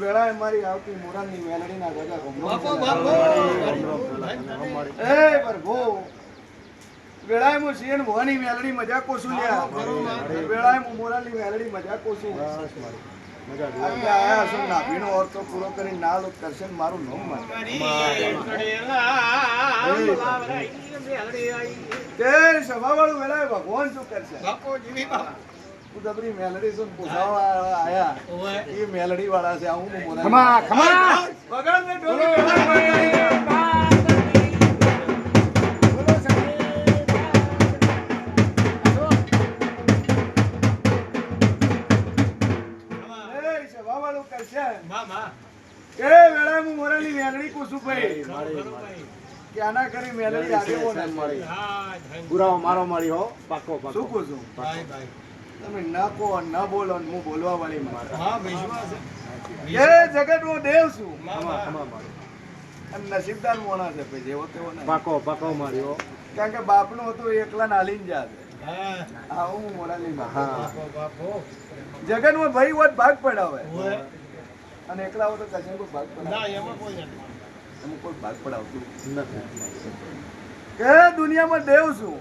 વેળાએ મારી આવતી મોરાલની મેલડીના ગજા બાપો બાપો એ પ્રભુ. વેળાએ હું સિંહ મોહની મેલડી મજા કોશું લ્યા. વેળાએ હું મોરાની મેલડી મજાકો છું આજે આયા છો નાભીનો અર્થ પૂરો કરી ના લોક કરશે મારું નામ મારે તે સભાવાળું વેળાએ ભગવાન શું કરશે? બાપો જીવી બાપા. હું મેલડી છું પૂછાવા આયા. એ મેલડી વાળા છે હું મોરાલી ખમા ખમા. ને ઢોલી એ મામા હું મોરાલી મેલડી પૂછું ભાઈ. કે આના કરી મેલડી આગેવો ને. મળી હા પુરાવો મારો મારી હો. પાકો પાકો. શું પૂછું? ભાઈ ભાઈ. તમે ન કહો ન બોલો હું બોલવા વાળી હા વિશ્વાસ જગત હું દેવ છું. નસીબદાર મોણા છે ભાઈ જેવો તેવો પાકો પાકો માર્યો. કારણ કે બાપનું હતું એકલા નાલીને જાતે હા. હું મોરાલી માં હા. જગતમાં ભાઈ હોત ભાગ પડાવે. અને એકલા હોય તો કશે કોઈ ભાગ ના પડાવે એમાં કોઈ નથી. કોઈ ભાગ પડાવતું નથી. કે દુનિયામાં દેવ છું.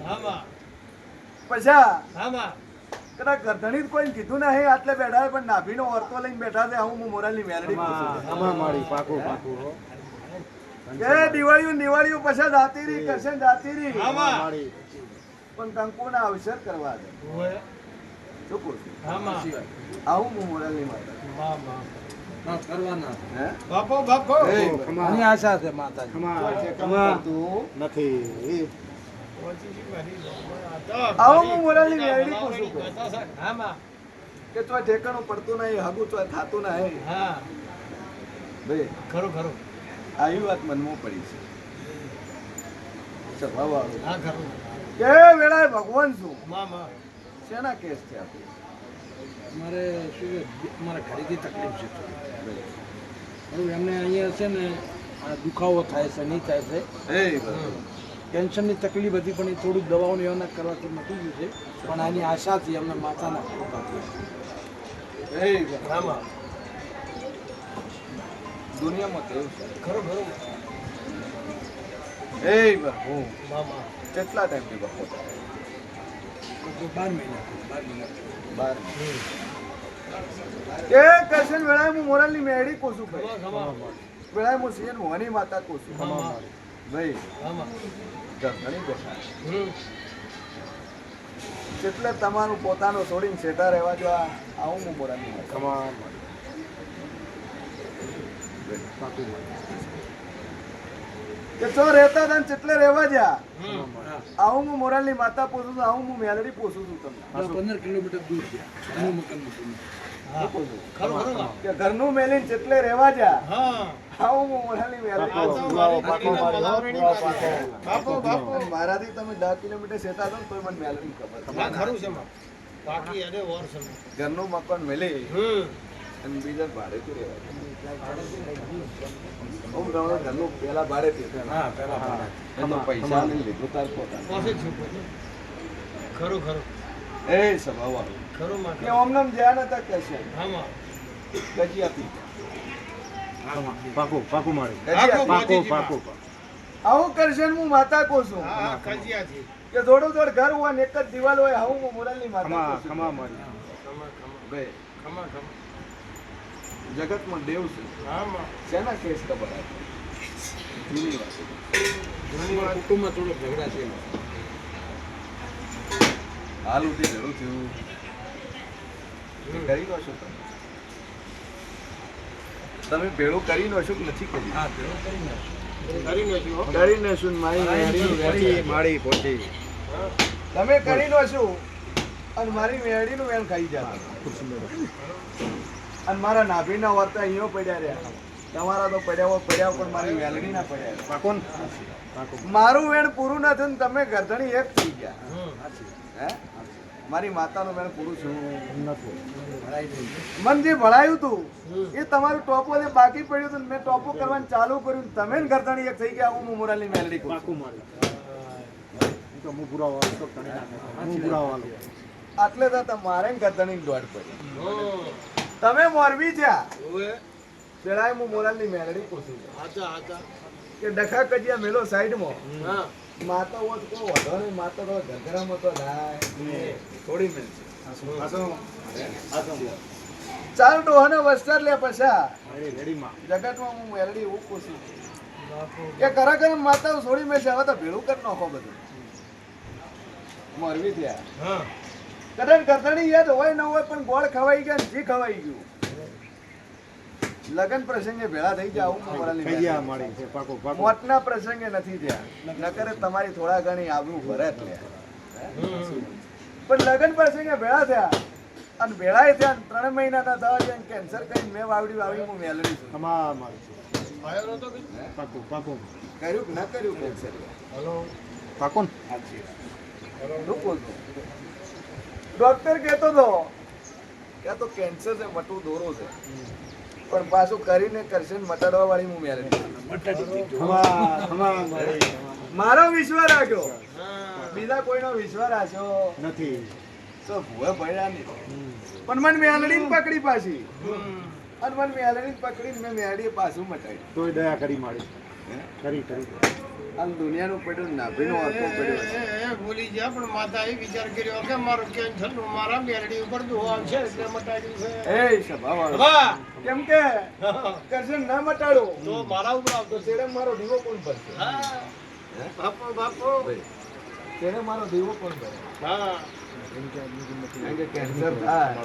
મામા કદાચ ગરધણી કોઈ કીધું નહીં આટલે બેઠા પણ નાભીનો ઓરતો લઈને બેઠા છે આવું હું મોરાલની મેલડી મારી પાકો પાકો હો. કે દિવાળીઓ દિવાળીઓ પછી જાતી રહી કરશે જાતી રહી પણ કંકુના અવસર કરવા દે? મામા આવું હું મોરાલની માતા. કરવાના. હે? બાપો બાપો. આશા છે પડતું. નથી. આવો હું મારી મોરાલી ગીતા પૂછું. કે તો ઠેકાણું પડતું નહીં હગું તો થાતું નહીં હા. ભાઈ ખરું ખરું. આવી વાત મનમાં પડી છે. સ્વભાવવાળું. હા ખરું. કે વેળાએ ભગવાન છું. મામા શેના કેસ છે આપણે મારે શું મારે ઘરેથી તકલીફ છે. થોડી. એમને અહીંયા છે ને આ દુખાવો થાય છે નહીં થાય છે. એ બરાબર. ટેન્શનની તકલીફ હતી પણ એ થોડુંક દવાઓને એના કરવાથી મટી ગયું છે. પણ આની આશાથી અમને માતાના. મામા દુનિયામાં કેવું છે. ખરું ખરું. એ બરાબર. મામા કેટલા ટાઈમથી બપોર તો બાર મહિના બાર મહિના બાર કે કરશન વેળાએ હું મોરાલની મેળી કોશું ભાઈ. વેળાએ હું સિંહ મોહની માતા કોશું ભાઈ એટલે તમારું પોતાનું છોડીને સેટા રહેવા જો આ- આવું હું બોલાવી રહેતા હતા ચેટલે રહેવા જા આવું હું મોરાલની માતા પોસું છું આવું હું મેલડી પોસું છું તમને. પંદર કિલોમીટર દૂર છે. કે ઘરનું મેલીને ચેટલે રહેવા જા મારાથી તમે દસ કિલોમીટર ને મને મેલડી ખબર. ઘરનું મકાન મેલી અને બીજા ભાડે તો ઘરનું પેલા થી. એ તો પૈસા લીધું તાર પોતે. ખરું ખરું એ સ્વભાવ ખરું કે ઓમનમ જ્યાં નતા કહેશે હા માં આપી પાકો પાકો આપી. પાકો પાકો આવું કરશે હું માતા કહું છું. કે થોડું થોડું ઘર હોય ને એક જ દિવાલ હોય આવું હું મોરાલની માતા ખમા ખમા જગતમાં દેવ છે. શેના કેસ ખબર જૂની વાત. કુટુંબમાં થોડો ઝઘડા છે. હાલ ઉઠી જરૂર થયું. કરી લો છો તમે. તમે ભેળો કરી છો કે નથી કરી હા ભેળો કરી નાખ્યું હો. કરીને શું મારી પોતી. તમે કરી લો છો અને મારી મેળીનું વેણ ખાઈ જાય અને મારા નાભીના વર્તા અહીંયા પડ્યા રહ્યા. તમારા તો પડ્યા હોય પડ્યા પણ મારી વેલણી ના પડ્યા પાકો મારું વેણ પૂરું ના થયું ને તમે ગરધણી એક થઈ ગયા. હે? મારી માતાનું મેં પૂરું છું. નથી. મન જે ભણાયું હતું એ તમારું ટોપો જે બાકી પડ્યું હતું ને મેં ટોપો કરવાનું ચાલુ કર્યું તમે ને ગરદણી એક થઈ ગયા હું મોરાલની મેલડી છું. મારી. આટલે તો તમારે ને દોડ પડી. તમે મોરબી છે પેલા હું મોરાલની મેલડી પૂછું. કે ડખા કજિયા મેલો સાઈડમાં હા. માતા હોત તો વધો નહીં. માતા તો ઘરઘરામાં તો લાય થોડી મેલશે ચાલ ડોહાને વસ્તર લે પછા. રેડી રેડીમાં જગતમાં હું મેલડી એવું પૂછું. કે કરા કરે માતા છોડી મેલશે હવે તો ભેળું કરી નાખો બધું. મરવી થયા. હા. કદાચ કરતાની યાદ હોય ન હોય પણ ગોળ ખવાઈ ગયા ને જી ખવાઈ ગયું. લગન પ્રસંગે ભેળા થઈ હું ગયા મેલડી. મારી છે પાકો પાકો. મોતના પ્રસંગે નથી ત્યાં નકર તમારી થોડા ઘણી આબરૂ ભરે લે પણ લગ્ન પ્રસંગે ભેળા થયા. અને ભેળાય થયા ત્રણ મહિના ના થવા જાય કેન્સર કરી મેં વાવડી વાવડી હું મેલડી છું. તમામ પાકો પાકો. કર્યું કે ના કર્યું કેન્સર હલો. પાકો ને. ડોક્ટર કહેતો હતો કે આ તો કેન્સર છે મટું દોરો છે. પણ પાછું કરીને કરશે મટાડવા વાળી હું મારી મારો વિશ્વાસ રાખ્યો. બીજા કોઈનો વિશ્વાસ રાખ્યો નથી. તો ભૂવે ભર્યા નહીં. પણ મને મેલડી પકડી પાછી. અને મને મેલડી પકડીને મેં મેલડીએ પાછું મટાડી તોય દયા કરી મારી. કરી ખરી. આમ દુનિયાનું પડ્યું નાભીનો આખો પડ્યો છે એ- એ ભૂલી ગયા પણ માતાએ વિચાર કર્યો કે મારો કેન્સરનું મારા મેરડી ઉપર દુહો છે એટલે મટાડ્યું છે. એ વાહ! કેમ કે કરશન ના મટાડો. તો મારા ઉપર આવતો તો તેરે મારો દીવો કોણ ભરશે? હા. બાપો બાપો. તેરે મારો દીવો કોણ ભરશે હા. કેન્સર થાય.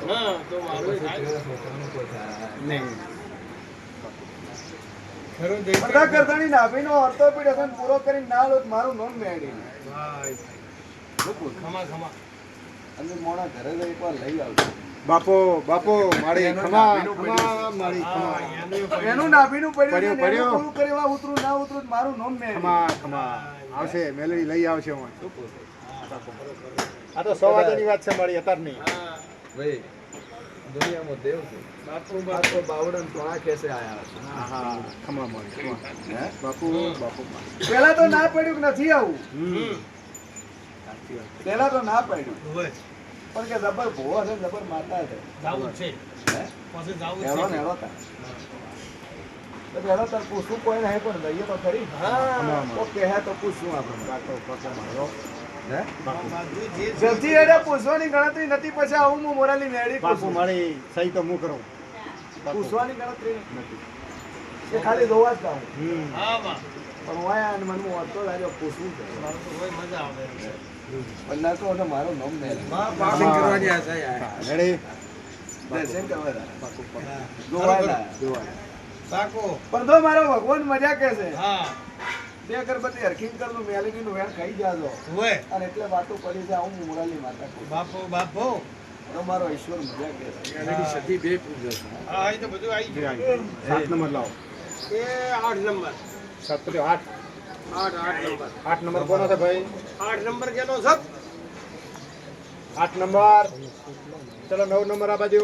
તો મારું નહીં. બધા કરતાની નાભીનો orthopedic પૂરો કરીને ના લો મારું નામ મેળી ખમા ખમા. અને મોણા ઘરે એકવાર લઈ આવજો. બાપો બાપો મારી ખમા ખમા મારી ખમા. એનું નાભીનું પડ્યું પડ્યું, ને એનું પડ્યું. પૂરું કરવા ઉતરું ના ઉતરું મારું નામ મેળી ખમા ખમા. આવશે મેલડી લઈ આવશે હું. આ તો સો વાગ્યાની વાત છે મારી અત્યારની હા. ભાઈ દુનિયામાં દેવ છે. બાપુ આ તો બાવડન કેસે આયા હા ખમા મારી હે? બાપુ બાપુ. પેલા તો ના પડ્યું નથી આવું? પેલા તો ના પડ્યું. પણ કે જબર ભૂવો છે જબર માતા છે જાવું છે. હે? પછી જાવું જ હેડો હેડો તાર. તો. હેડો તાર પૂછવું કોઈ નહીં પણ લઈએ તો ખરી. હા. તો કહે તો આપણે. મારો. જલ્દી હેડે પૂછવાની ગણતરી નથી પછી આવું હું મોરાલી મેળી પૂછું. મારી સહી તો હું કરું? પૂછવાની ગણતરી નથી. એ ખાલી જોવા જ બા પણ વાયા અને મનમાં વાંચતો લાગ્યો પૂછવું છે. મારું તો હોય મજા આવે પણ ના તો મારું નામ મેળી કરવાની આશા યાર. રેડી દર્શન કરવા જાય. પાકો પાકો જોવા લાયા. જોવા પાકો. પણ મારો ભગવાન મજા કે છે. હા. બે અગરબત્તી હરખીન કરલું નું વેણ ખાઈ જાજો. અને એટલે વાતો પડી છે હું મોરાલી માતા કહું. બાપો બાપુ. તો મારો ઈશ્વર મજા કે સતી બે પૂજે હા અહીં તો બધું આવી ગયું. સાત નંબર લાવો. એ આઠ નંબર. સાત પછી આઠ. આઠ આઠ નંબર. આઠ નંબર કોનો છે ભાઈ? આઠ નંબર કેનો સબ આઠ નંબર. ચલો નવ નંબર આ બાજુ.